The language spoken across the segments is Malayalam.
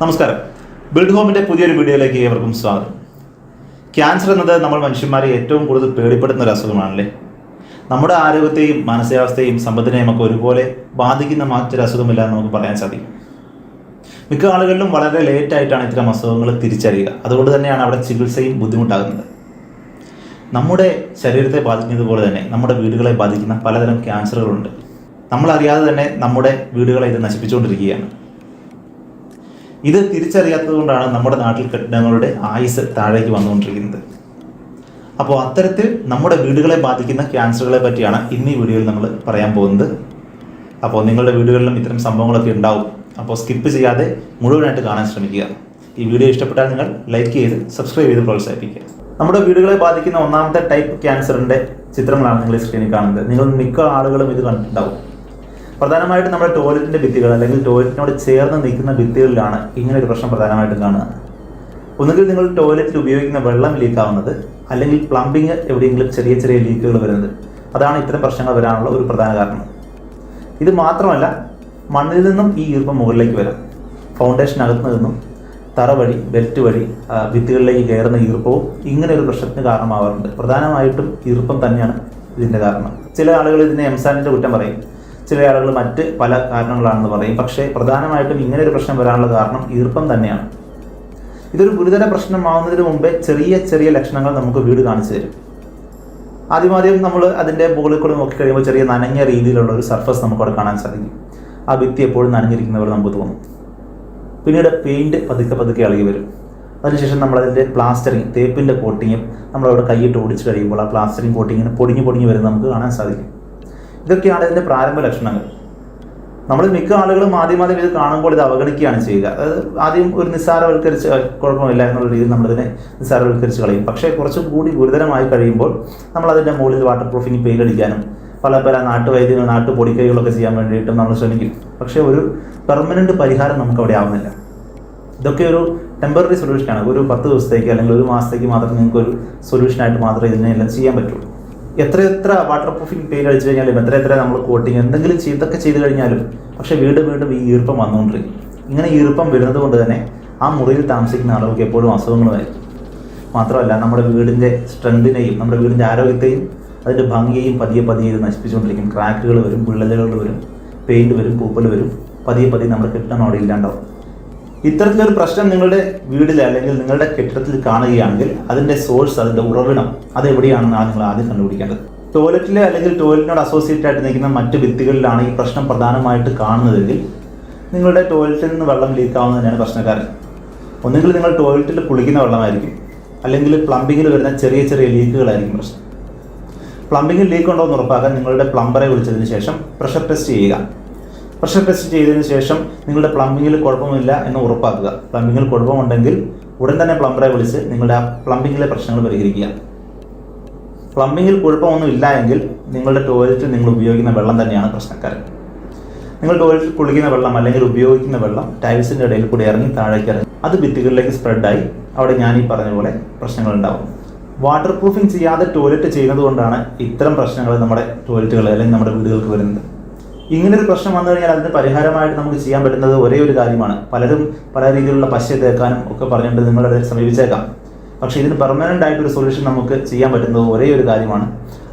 നമസ്കാരം. ബിൽഡ് ഹോമിന്റെ പുതിയൊരു വീഡിയോയിലേക്ക് ഏവർക്കും സ്വാഗതം. ക്യാൻസർ എന്നത് നമ്മൾ മനുഷ്യന്മാരെ ഏറ്റവും കൂടുതൽ പേടിപ്പെടുന്ന ഒരു അസുഖമാണല്ലേ? നമ്മുടെ ആരോഗ്യത്തെയും മാനസികാവസ്ഥയും സമ്പത്തിനെയും ഒക്കെ ഒരുപോലെ ബാധിക്കുന്ന മറ്റൊരു അസുഖമില്ല എന്ന് നമുക്ക് പറയാൻ സാധിക്കും. മിക്ക ആളുകളിലും വളരെ ലേറ്റായിട്ടാണ് ഇത്തരം അസുഖങ്ങൾ തിരിച്ചറിയുക. അതുകൊണ്ട് തന്നെയാണ് അവിടെ ചികിത്സയും ബുദ്ധിമുട്ടാകുന്നത്. നമ്മുടെ ശരീരത്തെ ബാധിക്കുന്നതുപോലെ തന്നെ നമ്മുടെ വീടുകളെ ബാധിക്കുന്ന പലതരം ക്യാൻസറുകളുണ്ട് നമ്മളറിയാതെ തന്നെ നമ്മുടെ വീടുകളെ ഇത് നശിപ്പിച്ചുകൊണ്ടിരിക്കുകയാണ്. ഇത് തിരിച്ചറിയാത്തതുകൊണ്ടാണ് നമ്മുടെ നാട്ടിൽ കെട്ടിടങ്ങളുടെ ആയുസ് താഴേക്ക് വന്നുകൊണ്ടിരിക്കുന്നത്. അപ്പോൾ അത്തരത്തിൽ നമ്മുടെ വീടുകളെ ബാധിക്കുന്ന ക്യാൻസറുകളെ പറ്റിയാണ് ഇന്ന് ഈ വീഡിയോയിൽ നമ്മൾ പറയാൻ പോകുന്നത്. അപ്പോൾ നിങ്ങളുടെ വീടുകളിലും ഇത്തരം സംഭവങ്ങളൊക്കെ ഉണ്ടാവും. അപ്പോൾ സ്കിപ്പ് ചെയ്യാതെ മുഴുവനായിട്ട് കാണാൻ ശ്രമിക്കുക. ഈ വീഡിയോ ഇഷ്ടപ്പെട്ടാൽ നിങ്ങൾ ലൈക്ക് ചെയ്ത് സബ്സ്ക്രൈബ് ചെയ്ത് പ്രോത്സാഹിപ്പിക്കുക. നമ്മുടെ വീടുകളെ ബാധിക്കുന്ന ഒന്നാമത്തെ ടൈപ്പ് ക്യാൻസറിന്റെ ചിത്രങ്ങളാണ് നിങ്ങൾ സ്ക്രീനിൽ കാണുന്നത്. നിങ്ങൾ മിക്ക ആളുകളും ഇത് കണ്ടിട്ടുണ്ടാവും. പ്രധാനമായിട്ടും നമ്മുടെ ടോയ്ലറ്റിന്റെ ഭിത്തികൾ അല്ലെങ്കിൽ ടോയ്ലറ്റിനോട് ചേർന്ന് നിൽക്കുന്ന ഭിത്തികളിലാണ് ഇങ്ങനെ ഒരു പ്രശ്നം പ്രധാനമായിട്ടും കാണുന്നത് ഒന്നുകിൽ നിങ്ങൾ ടോയ്ലറ്റിൽ ഉപയോഗിക്കുന്ന വെള്ളം ലീക്കാവുന്നത് അല്ലെങ്കിൽ പ്ലംബിങ് എവിടെയെങ്കിലും ചെറിയ ചെറിയ ലീക്കുകൾ വരുന്നത്. അതാണ് ഇത്തരം പ്രശ്നങ്ങൾ വരാനുള്ള ഒരു പ്രധാന കാരണം. ഇത് മാത്രമല്ല മണ്ണിൽ നിന്നും ഈ ഈർപ്പം മുകളിലേക്ക് വരാം. ഫൗണ്ടേഷനകത്ത് നിന്നും തറ വഴി ബെൽറ്റ് വഴി ഭിത്തികളിലേക്ക് കയറുന്ന ഈർപ്പവും ഇങ്ങനെ ഒരു പ്രശ്നത്തിന് കാരണമാവാറുണ്ട്. പ്രധാനമായിട്ടും ഈർപ്പം തന്നെയാണ് ഇതിന്റെ കാരണം. ചില ആളുകൾ ഇതിനെ എംസാനിന്റെ കുറ്റം പറയും. ചില ആളുകൾ മറ്റ് പല കാരണങ്ങളാണെന്ന് പറയും. പക്ഷേ പ്രധാനമായിട്ടും ഇങ്ങനെ ഒരു പ്രശ്നം വരാനുള്ള കാരണം ഈർപ്പം തന്നെയാണ്. ഇതൊരു ഗുരുതര പ്രശ്നമാവുന്നതിന് മുമ്പേ ചെറിയ ചെറിയ ലക്ഷണങ്ങൾ നമുക്ക് വീട് കാണിച്ചു തരും. ആദ്യമാദ്യം നമ്മൾ അതിന്റെ മുകളിൽ കൂടെ നോക്കിക്കഴിയുമ്പോൾ ചെറിയ നനഞ്ഞ രീതിയിലുള്ള ഒരു സർഫസ് നമുക്കവിടെ കാണാൻ സാധിക്കും. ആ ഭിത്തി എപ്പോഴും നനഞ്ഞിരിക്കുന്നവർ നമുക്ക് തോന്നും. പിന്നീട് പെയിന്റ് പതുക്കെ പതുക്കെ ഇളകി വരും. അതിനുശേഷം നമ്മളതിന്റെ പ്ലാസ്റ്ററിങ് തേപ്പിന്റെ കോട്ടിങ്ങും നമ്മളവിടെ കൈയിട്ട് ഓടിച്ച് കഴിയുമ്പോൾ ആ പ്ലാസ്റ്ററിങ് കോട്ടിങ്ങിന് പൊടിഞ്ഞ് പൊടിഞ്ഞ് വരുന്നത് നമുക്ക് കാണാൻ സാധിക്കും. ഇതൊക്കെയാണ് ഇതിന്റെ പ്രാരംഭ ലക്ഷണങ്ങൾ. നമ്മൾ മിക്ക ആളുകളും ആദ്യം ആദ്യം ഇത് കാണുമ്പോൾ ഇത് അവഗണിക്കുകയാണ് ചെയ്യുക. അതായത് ആദ്യം ഒരു നിസ്സാരവൽക്കരിച്ച് "ഏഹ്, കുഴപ്പമില്ല എന്നുള്ള രീതിയിൽ നമ്മളിതിനെ നിസ്സാരവൽക്കരിച്ച് കളയും. പക്ഷേ കുറച്ചും കൂടി ഗുരുതരമായി കഴിയുമ്പോൾ നമ്മൾ അതിന്റെ മുകളിൽ വാട്ടർ പ്രൂഫിങ് പെയിന്റ് അടിക്കാനും പല പല നാട്ടുവൈദ്യങ്ങൾ നാട്ടുപൊടിക്കൈകളൊക്കെ ചെയ്യാൻ വേണ്ടിയിട്ടും നമ്മൾ ശ്രമിക്കും. പക്ഷേ ഒരു പെർമനന്റ് പരിഹാരം നമുക്ക് അവിടെ ആവുന്നില്ല. ഇതൊക്കെ ഒരു ടെമ്പററി സൊല്യൂഷനാണ് ഒരു പത്ത് ദിവസത്തേക്ക് അല്ലെങ്കിൽ ഒരു മാസത്തേക്ക് മാത്രം നിങ്ങൾക്ക് ഒരു സൊല്യൂഷനായിട്ട് മാത്രമേ ഇതിനെല്ലാം ചെയ്യാൻ പറ്റുള്ളൂ എത്ര വാട്ടർ പ്രൂഫിംഗ് പെയിന്റ് അടിച്ചു കഴിഞ്ഞാലും എത്ര എത്ര നമ്മൾ കോട്ടിങ് എന്തെങ്കിലും ചെയ്തൊക്കെ ചെയ്ത് കഴിഞ്ഞാലും പക്ഷേ വീണ്ടും വീണ്ടും ഈ ഈർപ്പം വന്നുകൊണ്ടിരിക്കും ഇങ്ങനെ ഈർപ്പം വരുന്നത് കൊണ്ട് തന്നെ ആ മുറിയിൽ താമസിക്കുന്ന ആളുകൾക്ക് എപ്പോഴും അസുഖങ്ങളുമായിരിക്കും മാത്രമല്ല നമ്മുടെ വീടിന്റെ സ്ട്രെങ്തിനെയും നമ്മുടെ വീടിന്റെ ആരോഗ്യത്തെയും അതിന്റെ ഭംഗിയെയും പതിയെ പതിയെ ഇത് നശിപ്പിച്ചുകൊണ്ടിരിക്കും. ക്രാക്കുകൾ വരും വിള്ളലുകൾ വരും പെയിന്റ് വരും പൂപ്പൽ വരും പതിയെ പതിയെ നമ്മുടെ കെട്ടിടം അവിടെ ഇല്ലാണ്ടാവും. ഇത്തരത്തിലൊരു പ്രശ്നം നിങ്ങളുടെ വീട്ടിൽ അല്ലെങ്കിൽ നിങ്ങളുടെ കെട്ടിടത്തിൽ കാണുകയാണെങ്കിൽ അതിന്റെ സോഴ്സ് അതിന്റെ ഉറവിടം അത് എവിടെയാണെന്നാണ് നിങ്ങൾ ആദ്യം കണ്ടുപിടിക്കേണ്ടത്. ടോയ്ലറ്റിലെ അല്ലെങ്കിൽ ടോയ്ലറ്റിനോട് അസോസിയേറ്റ് ആയിട്ട് നിൽക്കുന്ന മറ്റ് ഭിത്തികളിലാണ് ഈ പ്രശ്നം പ്രധാനമായിട്ട് കാണുന്നതെങ്കിൽ നിങ്ങളുടെ ടോയ്ലറ്റിൽ നിന്ന് വെള്ളം ലീക്കാവുന്നത് തന്നെയാണ് പ്രശ്നക്കാരൻ. ഒന്നുകിൽ നിങ്ങൾ ടോയ്ലറ്റിൽ കുളിക്കുന്ന വെള്ളമായിരിക്കും. അല്ലെങ്കിൽ പ്ലംബിങ്ങിൽ വരുന്ന ചെറിയ ചെറിയ ലീക്കുകളായിരിക്കും പ്രശ്നം. പ്ലംബിങ്ങിൽ ലീക്ക് ഉണ്ടോ എന്ന് ഉറപ്പാക്കാൻ നിങ്ങളുടെ പ്ലംബറെ വിളിച്ചതിന് ശേഷം പ്രഷർ ടെസ്റ്റ് ചെയ്യുക. പ്രഷർ ടെസ്റ്റ് ചെയ്തതിന് ശേഷം നിങ്ങളുടെ പ്ലംബിങ്ങിൽ കുഴപ്പമില്ല എന്ന് ഉറപ്പാക്കുക. പ്ലംബിങ്ങിൽ കുഴപ്പമുണ്ടെങ്കിൽ ഉടൻ തന്നെ പ്ലംബറെ വിളിച്ച് നിങ്ങളുടെ ആ പ്ലംബിങ്ങിലെ പ്രശ്നങ്ങൾ പരിഹരിക്കുക. പ്ലംബിങ്ങിൽ കുഴപ്പമൊന്നും ഇല്ല എങ്കിൽ നിങ്ങളുടെ ടോയ്ലറ്റിൽ നിങ്ങൾ ഉപയോഗിക്കുന്ന വെള്ളം തന്നെയാണ് പ്രശ്നക്കാരൻ. നിങ്ങൾ ടോയ്ലറ്റിൽ കുളിക്കുന്ന വെള്ളം അല്ലെങ്കിൽ ഉപയോഗിക്കുന്ന വെള്ളം ടൈൽസിന്റെ ഇടയിൽ കൂടി ഇറങ്ങി താഴേക്ക് ഇറങ്ങി അത് ഭിത്തികളിലേക്ക് സ്പ്രെഡായി അവിടെ ഞാൻ ഈ പറഞ്ഞ പോലെ പ്രശ്നങ്ങൾ ഉണ്ടാവും. വാട്ടർ പ്രൂഫിംഗ് ചെയ്യാതെ ടോയ്ലറ്റ് ചെയ്യുന്നത് കൊണ്ടാണ് ഇത്തരം പ്രശ്നങ്ങൾ നമ്മുടെ ടോയ്ലറ്റുകൾ അല്ലെങ്കിൽ നമ്മുടെ വീടുകൾക്ക് വരുന്നത്. ഇങ്ങനെ ഒരു പ്രശ്നം വന്നു കഴിഞ്ഞാൽ അതിന് പരിഹാരമായിട്ട് നമുക്ക് ചെയ്യാൻ പറ്റുന്നത് ഒരേ ഒരു കാര്യമാണ്. പലരും പല രീതിയിലുള്ള പശ തേക്കാനും ഒക്കെ പറഞ്ഞിട്ട് നിങ്ങളുടെ സമീപിച്ചേക്കാം. പക്ഷേ ഇതിന് പെർമനന്റ് ആയിട്ട് ഒരു സൊല്യൂഷൻ നമുക്ക് ചെയ്യാൻ പറ്റുന്നത് ഒരേ ഒരു കാര്യമാണ്.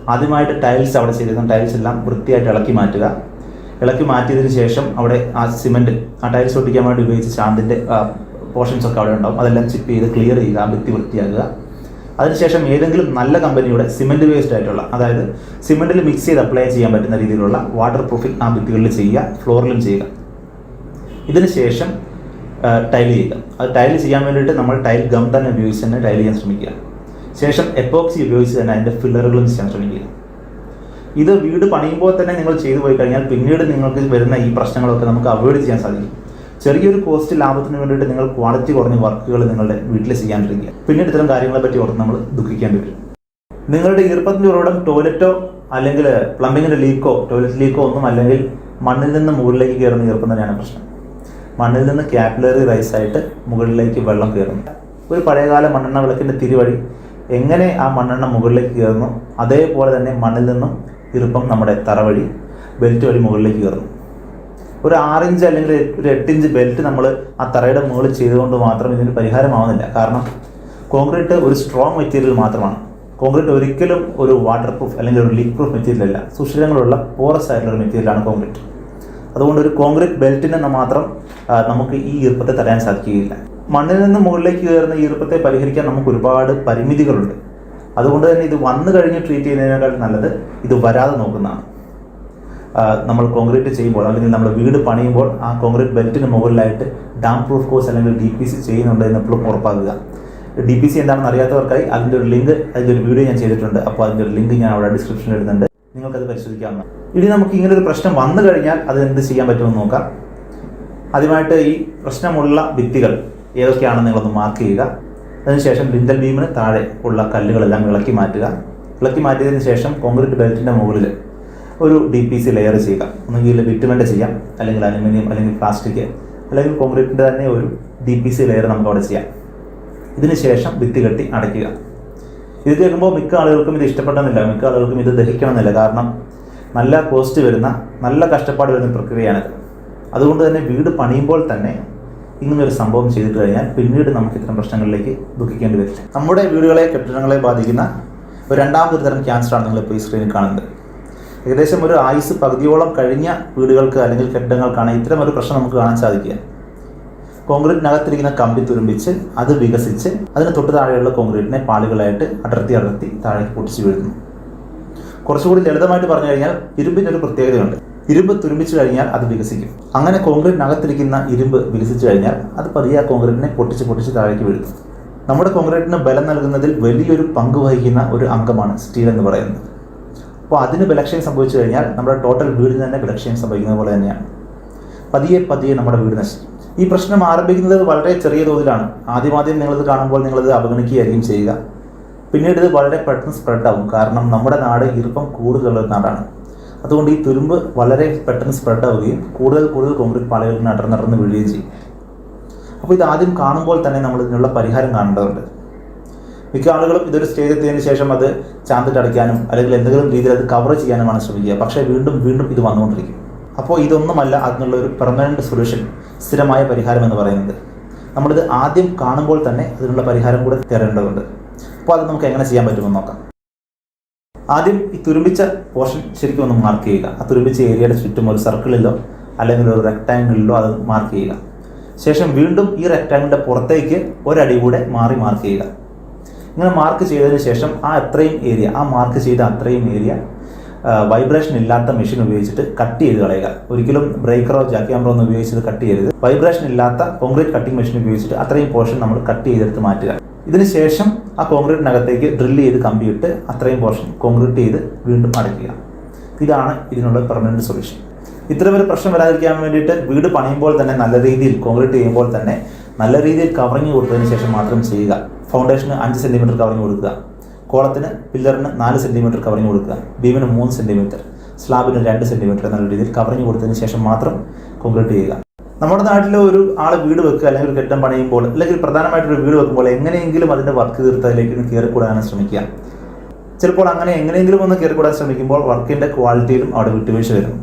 ആദ്യമായിട്ട് ടൈൽസ് അവിടെ ചെയ്തിരുന്ന. ടൈൽസ് എല്ലാം വൃത്തിയായിട്ട് ഇളക്കി മാറ്റുക. ഇളക്കി മാറ്റിയതിന് ശേഷം അവിടെ ആ സിമെന്റ് ആ ടൈൽസ് ഒട്ടിക്കാൻ വേണ്ടി ഉപയോഗിച്ച ചാന്തിന്റെ പോർഷൻസ് ഒക്കെ അവിടെ ഉണ്ടാവും. അതെല്ലാം ചിപ്പ് ചെയ്ത് ക്ലിയർ ചെയ്യുക ഭിത്തി വൃത്തിയാക്കുക. അതിനുശേഷം ഏതെങ്കിലും നല്ല കമ്പനിയുടെ സിമെന്റ് വേസ്റ്റ് ആയിട്ടുള്ള അതായത് സിമെന്റിൽ മിക്സ് ചെയ്ത് അപ്ലൈ ചെയ്യാൻ പറ്റുന്ന രീതിയിലുള്ള വാട്ടർ പ്രൂഫിംഗ് ആ ഭിത്തികളിൽ ചെയ്യുക ഫ്ലോറിലും ചെയ്യുക. ഇതിനുശേഷം ടൈൽ ചെയ്യുക. അത് ടൈൽ ചെയ്യാൻ വേണ്ടിയിട്ട് നമ്മൾ ടൈൽ ഗം തന്നെ ഉപയോഗിച്ച് തന്നെ ടൈൽ ചെയ്യാൻ ശ്രമിക്കുക. ശേഷം എപ്പോക്സി ഉപയോഗിച്ച് തന്നെ അതിന്റെ ഫില്ലറുകളും ചെയ്യാൻ ശ്രമിക്കുക. ഇത് വീട് പണിയുമ്പോൾ തന്നെ നിങ്ങൾ ചെയ്തു പോയി കഴിഞ്ഞാൽ പിന്നീട് നിങ്ങൾക്ക് വരുന്ന ഈ പ്രശ്നങ്ങളൊക്കെ നമുക്ക് അവോയ്ഡ് ചെയ്യാൻ സാധിക്കും. ചെറിയൊരു കോസ്റ്റ് ലാഭത്തിന് വേണ്ടിയിട്ട് നിങ്ങൾ ക്വാളിറ്റി കുറഞ്ഞ വർക്കുകൾ നിങ്ങളുടെ വീട്ടിൽ ചെയ്യാണ്ടിരിക്കുക. പിന്നീട് ഇത്തരം കാര്യങ്ങളെ പറ്റി ഓർത്ത് നമ്മൾ ദുഃഖിക്കേണ്ടി വരും. നിങ്ങളുടെ ഈർപ്പത്തിന്റെ ഉറവിടം ടോയ്ലറ്റോ അല്ലെങ്കിൽ പ്ലംബിങ്ങിന്റെ ലീക്കോ ടോയ്ലറ്റ് ലീക്കോ ഒന്നും അല്ലെങ്കിൽ മണ്ണിൽ നിന്ന് മുകളിലേക്ക് കയറുന്ന ഈർപ്പം തന്നെയാണ് പ്രശ്നം. മണ്ണിൽ നിന്ന് ക്യാപ്പിലറി റൈസ് ആയിട്ട് മുകളിലേക്ക് വെള്ളം കയറുന്നു. ഒരു പഴയകാല മണ്ണെണ്ണ വിളക്കിന്റെ തിരുവഴി എങ്ങനെ ആ മണ്ണെണ്ണ മുകളിലേക്ക് കയറുന്നു? അതേപോലെ തന്നെ മണ്ണിൽ നിന്നും ഈർപ്പം നമ്മുടെ തറവഴി ബെൽറ്റ് വഴി മുകളിലേക്ക് കയറുന്നു. ഒരു ആറിഞ്ച് അല്ലെങ്കിൽ ഒരു എട്ടിഞ്ച് ബെൽറ്റ് നമ്മൾ ആ തറയുടെ മുകളിൽ ചെയ്തുകൊണ്ട് മാത്രം ഇതിന് പരിഹാരമാവുന്നില്ല. കാരണം കോൺക്രീറ്റ് ഒരു സ്ട്രോങ് മെറ്റീരിയൽ മാത്രമാണ്. കോൺക്രീറ്റ് ഒരിക്കലും ഒരു വാട്ടർ പ്രൂഫ് അല്ലെങ്കിൽ ഒരു ലീക്ക് പ്രൂഫ് മെറ്റീരിയൽ അല്ല. സുഷിരങ്ങളുള്ള പോറസ് ആയിട്ടുള്ള ഒരു മെറ്റീരിയലാണ് കോൺക്രീറ്റ് അതുകൊണ്ട് ഒരു കോൺക്രീറ്റ് ബെൽറ്റിന് മാത്രം നമുക്ക് ഈ ഈർപ്പത്തെ തടയാൻ സാധിക്കുകയില്ല. മണ്ണിൽ നിന്ന് മുകളിലേക്ക് കയറുന്ന ഈർപ്പത്തെ പരിഹരിക്കാൻ നമുക്ക് ഒരുപാട് പരിമിതികളുണ്ട്. അതുകൊണ്ട് തന്നെ ഇത് വന്നു കഴിഞ്ഞ് ട്രീറ്റ് ചെയ്യുന്നതിനേക്കാൾ നല്ലത് ഇത് വരാതെ നോക്കുന്നതാണ്. നമ്മൾ കോൺക്രീറ്റ് ചെയ്യുമ്പോൾ അല്ലെങ്കിൽ നമ്മൾ വീട് പണിയുമ്പോൾ ആ കോൺക്രീറ്റ് ബെൽറ്റിന് മുകളിലായിട്ട് ഡാം പ്രൂഫ് കോഴ്സ് അല്ലെങ്കിൽ ഡി പി സി ചെയ്യുന്നുണ്ട് എന്ന് എപ്പോഴും ഉറപ്പാക്കുക. ഡി പി സി എന്താണെന്ന് അറിയാത്തവർക്കായി അതിന്റെ ഒരു ലിങ്ക് അതിന്റെ ഒരു വീഡിയോ ഞാൻ ചെയ്തിട്ടുണ്ട്. അപ്പോൾ അതിന്റെ ഒരു ലിങ്ക് ഞാൻ അവിടെ ഡിസ്ക്രിപ്ഷനിൽ ഇടുന്നുണ്ട്. നിങ്ങൾക്കത് പരിശോധിക്കാവുന്ന ഇനി നമുക്ക് ഇങ്ങനെ ഒരു പ്രശ്നം വന്നു കഴിഞ്ഞാൽ അത് എന്ത് ചെയ്യാൻ പറ്റുമെന്ന് നോക്കാം. ആദ്യമായിട്ട് ഈ പ്രശ്നമുള്ള ഭിത്തികൾ ഏതൊക്കെയാണെന്ന് നിങ്ങളൊന്ന് മാർക്ക് ചെയ്യുക. അതിനുശേഷം ലിന്തൽ ബീമിന് താഴെ ഉള്ള കല്ലുകളെല്ലാം ഇളക്കി മാറ്റുക. ഇളക്കി മാറ്റിയതിന് ശേഷം കോൺക്രീറ്റ് ബെൽറ്റിന്റെ മുകളിൽ ഒരു ഡി പി സി ലെയർ ചെയ്യുക. ഒന്നുകിൽ ബിറ്റുമെന്റ് ചെയ്യാം. അല്ലെങ്കിൽ അലുമിനിയം അല്ലെങ്കിൽ പ്ലാസ്റ്റിക് അല്ലെങ്കിൽ കോൺക്രീറ്റിന്റെ തന്നെ ഒരു ഡി പി സി ലെയർ നമുക്ക് അവിടെ ചെയ്യാം ഇതിനുശേഷം ഭിത്തി കെട്ടി അടയ്ക്കുക. ഇത് കേൾക്കുമ്പോൾ മിക്ക ആളുകൾക്കും ഇത് ഇഷ്ടപ്പെടണമെന്നില്ല മിക്ക ആളുകൾക്കും ഇത് ദഹിക്കണമെന്നില്ല. കാരണം നല്ല കോസ്റ്റ് വരുന്ന നല്ല കഷ്ടപ്പാട് വരുന്ന പ്രക്രിയയാണിത്. അതുകൊണ്ട് തന്നെ വീട് പണിയുമ്പോൾ തന്നെ ഇങ്ങനൊരു സംഭവം ചെയ്തിട്ട് കഴിഞ്ഞാൽ പിന്നീട് നമുക്ക് ഇത്തരം പ്രശ്നങ്ങളിലേക്ക് ദുഃഖിക്കേണ്ടി വരില്ല. നമ്മുടെ വീടുകളെ കെട്ടിടങ്ങളെ ബാധിക്കുന്ന ഒരു രണ്ടാമതൊരു തരം ക്യാൻസറാണ് നിങ്ങളിപ്പോൾ ഈ സ്ക്രീനിൽ കാണുന്നത്. ഏകദേശം ഒരു ആയുസ് പകുതിയോളം കഴിഞ്ഞ വീടുകൾക്ക് അല്ലെങ്കിൽ കെട്ടിടങ്ങൾക്കാണ് ഇത്തരം ഒരു പ്രശ്നം നമുക്ക് കാണാൻ സാധിക്കുക. കോൺക്രീറ്റിനകത്തിരിക്കുന്ന കമ്പി തുരുമ്പിച്ച് അത് വികസിച്ച് അതിന് തൊട്ട് താഴെയുള്ള കോൺക്രീറ്റിനെ പാളികളായിട്ട് അടർത്തി അടർത്തി താഴേക്ക് പൊട്ടിച്ച് വീഴുന്നു. കുറച്ചുകൂടി ലളിതമായിട്ട് പറഞ്ഞു കഴിഞ്ഞാൽ ഇരുമ്പിന്റെ ഒരു പ്രത്യേകതയുണ്ട്. ഇരുമ്പ് തുരുമ്പിച്ചു കഴിഞ്ഞാൽ അത് വികസിക്കും. അങ്ങനെ കോൺക്രീറ്റിനകത്തിരിക്കുന്ന ഇരുമ്പ് വികസിച്ചു കഴിഞ്ഞാൽ അത് പതിയെ ആ കോൺക്രീറ്റിനെ പൊട്ടിച്ച് പൊട്ടിച്ച് താഴേക്ക് വീഴുന്നു. നമ്മുടെ കോൺക്രീറ്റിന് ബലം നൽകുന്നതിൽ വലിയൊരു പങ്ക് വഹിക്കുന്ന ഒരു അംഗമാണ് സ്റ്റീൽ എന്ന് പറയുന്നത്. അപ്പോൾ അതിന് ബലക്ഷയം സംഭവിച്ചു കഴിഞ്ഞാൽ നമ്മുടെ ടോട്ടൽ വീടിന് തന്നെ ബലക്ഷയം സംഭവിക്കുന്നത് പോലെ തന്നെയാണ്. പതിയെ പതിയെ നമ്മുടെ വീട് നശിക്കും ഈ പ്രശ്നം ആരംഭിക്കുന്നത് വളരെ ചെറിയ തോതിലാണ്. ആദ്യമാദ്യം നിങ്ങളിത് കാണുമ്പോൾ നിങ്ങളിത് അവഗണിക്കുകയായിരിക്കും ചെയ്യുക. പിന്നീട് ഇത് വളരെ പെട്ടെന്ന് സ്പ്രെഡ് ആവും. കാരണം നമ്മുടെ നാട് ഈർപ്പം കൂടുതലുള്ള നാടാണ്. അതുകൊണ്ട് ഈ തുരുമ്പ് വളരെ പെട്ടെന്ന് സ്പ്രെഡ് ആവുകയും കൂടുതൽ കൂടുതൽ കോൺക്രീറ്റ് പാളികൾ നടന്ന് നടന്ന് വീഴുകയും ചെയ്യും. അപ്പോൾ ഇത് ആദ്യം കാണുമ്പോൾ തന്നെ നമ്മൾ ഇതിനുള്ള പരിഹാരം കാണേണ്ടതുണ്ട്. മിക്ക ആളുകളും ഇതൊരു സ്റ്റേജ് എത്തിയതിനു ശേഷം അത് ചാന്തിട്ട് അടയ്ക്കാനും അല്ലെങ്കിൽ എന്തെങ്കിലും രീതിയിൽ അത് കവർ ചെയ്യാനുമാണ് ശ്രമിക്കുക. പക്ഷേ വീണ്ടും വീണ്ടും ഇത് വന്നുകൊണ്ടിരിക്കും. അപ്പോൾ ഇതൊന്നുമല്ല അതിനുള്ള ഒരു പെർമനന്റ് സൊല്യൂഷൻ സ്ഥിരമായ പരിഹാരം എന്ന് പറയുന്നത്. നമ്മളിത് ആദ്യം കാണുമ്പോൾ തന്നെ അതിനുള്ള പരിഹാരം കൂടെ തരേണ്ടതുണ്ട്. അപ്പോൾ അത് നമുക്ക് എങ്ങനെ ചെയ്യാൻ പറ്റുമെന്ന് നോക്കാം. ആദ്യം ഈ തുരുമ്പിച്ച പോർഷൻ ശരിക്കും ഒന്ന് മാർക്ക് ചെയ്യുക. ആ തുരുമ്പിച്ച ഏരിയയുടെ ചുറ്റും ഒരു സർക്കിളിലോ അല്ലെങ്കിൽ ഒരു റെക്ടാങ്കിളിലോ അത് മാർക്ക് ചെയ്യുക. ശേഷം വീണ്ടും ഈ റെക്ടാങ്കിളിന്റെ പുറത്തേക്ക് ഒരടി കൂടെ മാറി മാർക്ക് ചെയ്യുക. ഇങ്ങനെ മാർക്ക് ചെയ്തതിന് ശേഷം ആ അത്രയും ഏരിയ ആ മാർക്ക് ചെയ്ത അത്രയും ഏരിയ വൈബ്രേഷൻ ഇല്ലാത്ത മെഷീൻ ഉപയോഗിച്ചിട്ട് കട്ട് ചെയ്ത് കളയുക. ഒരിക്കലും ബ്രേക്കറോ ജാക്കിയാമ്പറോ ഒന്നും ഉപയോഗിച്ചത് കട്ട് ചെയ്യരുത്. വൈബ്രേഷൻ ഇല്ലാത്ത കോൺക്രീറ്റ് കട്ടിംഗ് മെഷീൻ ഉപയോഗിച്ചിട്ട് അത്രയും പോർഷൻ നമ്മൾ കട്ട് ചെയ്തെടുത്ത് മാറ്റുക. ഇതിന് ശേഷം ആ കോൺക്രീറ്റിനകത്തേക്ക് ഡ്രില്ല് ചെയ്ത് കമ്പിയിട്ട് അത്രയും പോർഷൻ കോൺക്രീറ്റ് ചെയ്ത് വീണ്ടും അടയ്ക്കുക. ഇതാണ് ഇതിനുള്ള പെർമനന്റ് സൊല്യൂഷൻ ഇത്തരം ഒരു പ്രശ്നം വരാതിരിക്കാൻ വേണ്ടിയിട്ട് വീട് പണിയുമ്പോൾ തന്നെ നല്ല രീതിയിൽ കോൺക്രീറ്റ് ചെയ്യുമ്പോൾ തന്നെ നല്ല രീതിയിൽ കവറിങ് കൊടുത്തതിന് ശേഷം മാത്രം ചെയ്യുക. ഫൗണ്ടേഷന് അഞ്ച് സെന്റിമീറ്റർ കവറിങ് കൊടുക്കുക. കോളത്തിന് പില്ലറിന് നാല് സെന്റിമീറ്റർ കവറിങ് കൊടുക്കുക. ബീമിന് മൂന്ന് സെന്റിമീറ്റർ സ്ലാബിന് രണ്ട് സെന്റിമീറ്റർ എന്നുള്ള രീതിയിൽ കവറിങ് കൊടുത്തതിന് ശേഷം മാത്രം കോൺക്രീറ്റ് ചെയ്യുക. നമ്മുടെ നാട്ടിലെ ഒരു ആൾ വീട് വെക്കുക അല്ലെങ്കിൽ ഒരു കെട്ടം പണിയുമ്പോൾ അല്ലെങ്കിൽ പ്രധാനമായിട്ടൊരു വീട് വെക്കുമ്പോൾ എങ്ങനെയെങ്കിലും അതിന്റെ വർക്ക് തീർത്തതിലേക്ക് കയറിക്കൂടാനാണ് ശ്രമിക്കുക. ചിലപ്പോൾ അങ്ങനെ എങ്ങനെയെങ്കിലും ഒന്ന് കയറിക്കൂടാൻ ശ്രമിക്കുമ്പോൾ വർക്കിന്റെ ക്വാളിറ്റിയിലും അവിടെ വിട്ടുവീഴ്ച വരുന്നു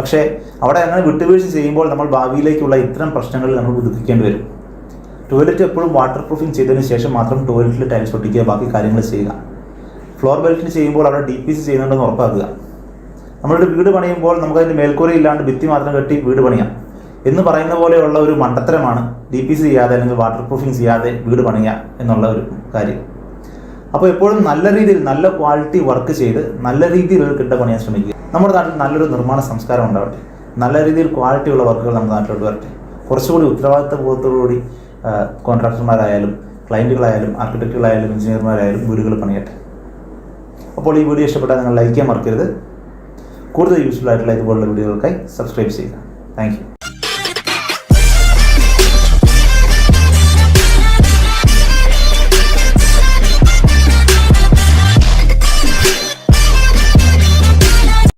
പക്ഷേ അവിടെ അങ്ങനെ വിട്ടുവീഴ്ച ചെയ്യുമ്പോൾ നമ്മൾ ഭാവിയിലേക്കുള്ള ഇത്തരം പ്രശ്നങ്ങളിൽ നമ്മൾ ദുഃഖിക്കേണ്ടി വരും. ടോയ്ലറ്റ് എപ്പോഴും വാട്ടർ പ്രൂഫിങ് ചെയ്തതിന് ശേഷം മാത്രം ടോയ്ലറ്റിൽ ടൈൽസ് ഒട്ടിക്കുക ബാക്കി കാര്യങ്ങൾ ചെയ്യുക. ഫ്ലോർ ബെൽറ്റിന് ചെയ്യുമ്പോൾ അവിടെ ഡി പി സി ചെയ്യുന്നുണ്ടെന്ന് ഉറപ്പാക്കുക. നമ്മളൊരു വീട് പണിയുമ്പോൾ നമുക്കതിന്റെ മേൽക്കൂര ഇല്ലാണ്ട് ഭിത്തി മാത്രം കെട്ടി വീട് പണിയാം. എന്ന് പറയുന്ന പോലെയുള്ള ഒരു മണ്ടത്തരമാണ് ഡി പി സി ചെയ്യാതെ അല്ലെങ്കിൽ വാട്ടർ പ്രൂഫിങ് ചെയ്യാതെ വീട് പണിയുക എന്നുള്ള ഒരു കാര്യം. അപ്പോൾ എപ്പോഴും നല്ല രീതിയിൽ നല്ല ക്വാളിറ്റി വർക്ക് ചെയ്ത് നല്ല രീതിയിൽ ഒരു കെട്ടിടം പണിയാൻ ശ്രമിക്കുക. നമ്മുടെ നാട്ടിൽ നല്ലൊരു നിർമ്മാണ സംസ്കാരം ഉണ്ടാവട്ടെ. നല്ല രീതിയിൽ ക്വാളിറ്റി ഉള്ള വർക്കുകൾ നമ്മുടെ നാട്ടിലോട്ട് വരട്ടെ. കുറച്ചുകൂടി ഉത്തരവാദിത്ത ബോധത്തോടുകൂടി കോൺട്രാക്ടർമാരായാലും ക്ലയന്റുകളായാലും ആർക്കിടെക്റ്റുകളായാലും എഞ്ചിനീയർമാരായാലും വീടുകൾ പണിയട്ടെ. അപ്പോൾ ഈ വീഡിയോ ഇഷ്ടപ്പെട്ടാൽ നിങ്ങൾ ലൈക്ക് ചെയ്യാൻ മറക്കരുത്. കൂടുതൽ യൂസ്ഫുൾ ആയിട്ടുള്ള ഇതുപോലുള്ള വീഡിയോകൾക്കായി സബ്സ്ക്രൈബ് ചെയ്യുക. താങ്ക്